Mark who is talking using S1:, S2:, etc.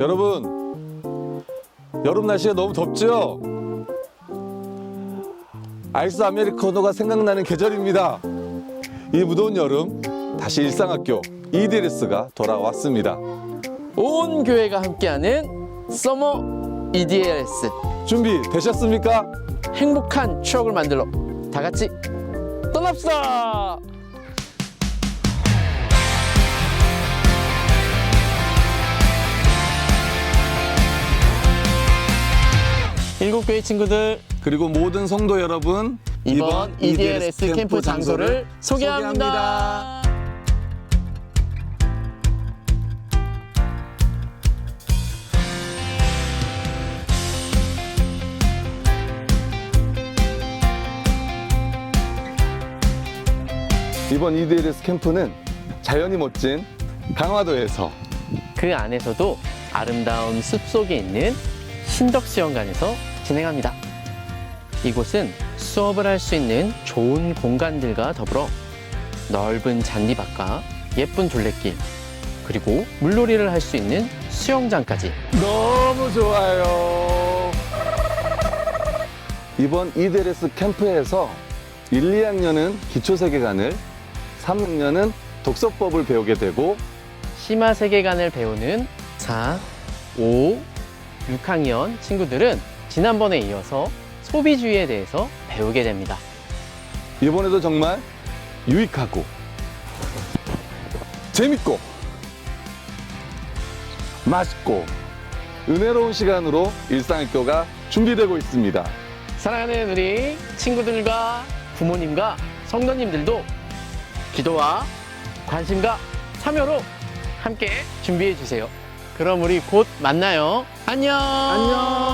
S1: 여러분, 여름 날씨가 너무 덥죠? 아이스 아메리카노가 생각나는 계절입니다. 이 무더운 여름, 다시 일상학교 EDLS가 돌아왔습니다.
S2: 온 교회가 함께하는 서머 EDLS
S1: 준비 되셨습니까?
S2: 행복한 추억을 만들러 다 같이 떠납시다. 일곱 교회 친구들
S1: 그리고 모든 성도 여러분,
S2: 이번 EDLS 캠프 장소를 소개합니다.
S1: 이번 EDLS 캠프는 자연이 멋진 강화도에서
S2: 그 안에서도 아름다운 숲 속에 있는 신덕수영관에서 진행합니다. 이곳은 수업을 할 수 있는 좋은 공간들과 더불어 넓은 잔디밭과 예쁜 둘레길, 그리고 물놀이를 할 수 있는 수영장까지
S1: 너무 좋아요. 이번 EDLS 캠프에서 1, 2학년은 기초세계관을, 3학년은 독서법을 배우게 되고
S2: 심화 세계관을 배우는 4, 5, 6학년 친구들은 지난번에 이어서 소비주의에 대해서 배우게 됩니다.
S1: 이번에도 정말 유익하고 재밌고 맛있고 은혜로운 시간으로 일상학교가 준비되고 있습니다.
S2: 사랑하는 우리 친구들과 부모님과 성도님들도 기도와 관심과 참여로 함께 준비해 주세요. 그럼 우리 곧 만나요. 안녕.
S1: 안녕.